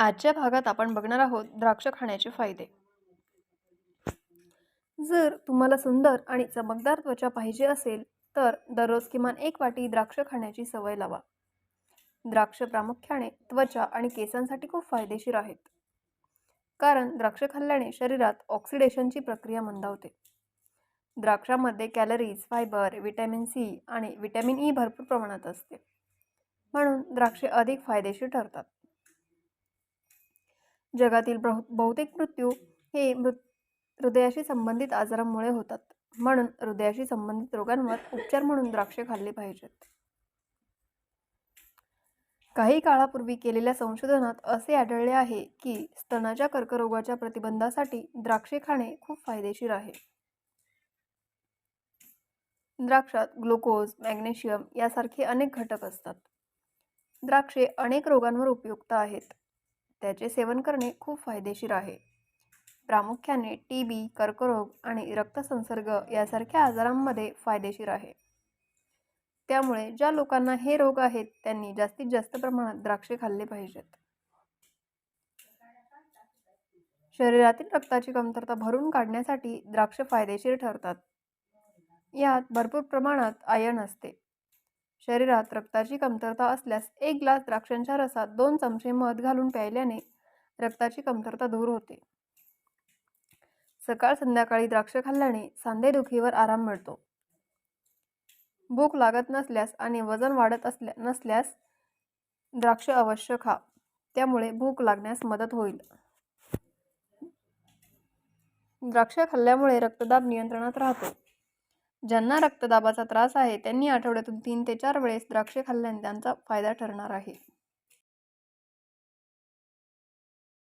आजच्या भागात आपण बघणार आहोत द्राक्ष खाण्याचे फायदे. जर तुम्हाला सुंदर आणि चमकदार त्वचा पाहिजे असेल तर दररोज किमान एक वाटी द्राक्ष खाण्याची सवय लावा. द्राक्ष प्रामुख्याने त्वचा आणि केसांसाठी खूप फायदेशीर आहेत. कारण द्राक्ष खाल्ल्याने शरीरात ऑक्सिडेशनची प्रक्रिया मंदावते. द्राक्षामध्ये कॅलरीज फायबर विटॅमिन सी आणि विटॅमिन ई भरपूर प्रमाणात असते. म्हणून द्राक्षे अधिक फायदेशीर ठरतात. जगातील बहु बहुतेक मृत्यू हे मृ हृदयाशी संबंधित आजारांमुळे होतात. म्हणून हृदयाशी संबंधित रोगांवर उपचार म्हणून द्राक्षे खाल्ली पाहिजेत. काही काळापूर्वी केलेल्या संशोधनात असे आढळले आहे की स्तनाच्या कर्करोगाच्या प्रतिबंधासाठी द्राक्षे खाणे खूप फायदेशीर आहे. द्राक्षात ग्लुकोज मॅग्नेशियम यासारखे अनेक घटक असतात. द्राक्षे अनेक रोगांवर उपयुक्त आहेत. त्याचे सेवन करणे खूप फायदेशीर आहे. प्रामुख्याने टी बी कर्करोग आणि रक्तसंसर्ग यासारख्या आजारांमध्ये फायदेशीर आहे. त्यामुळे ज्या लोकांना हे रोग आहेत त्यांनी जास्तीत जास्त प्रमाणात द्राक्षे खाल्ले पाहिजेत. शरीरातील रक्ताची कमतरता भरून काढण्यासाठी द्राक्ष फायदेशीर ठरतात. यात भरपूर प्रमाणात आयर्न असते. शरीरात रक्ताची कमतरता असल्यास एक ग्लास द्राक्षांच्या रसात दोन चमचे मध घालून प्यायल्याने रक्ताची कमतरता दूर होते. सकाळ संध्याकाळी द्राक्ष खाल्ल्याने सांधेदुखीवर आराम मिळतो. भूक लागत नसल्यास आणि वजन वाढत असल्या नसल्यास द्राक्ष अवश्य खा. त्यामुळे भूक लागण्यास मदत होईल. द्राक्ष खाल्ल्यामुळे रक्तदाब नियंत्रणात राहतो. ज्यांना रक्तदाबाचा त्रास आहे त्यांनी आठवड्यातून तीन ते चार वेळेस द्राक्षे खाल्ल्याने त्यांचा फायदा ठरणार आहे.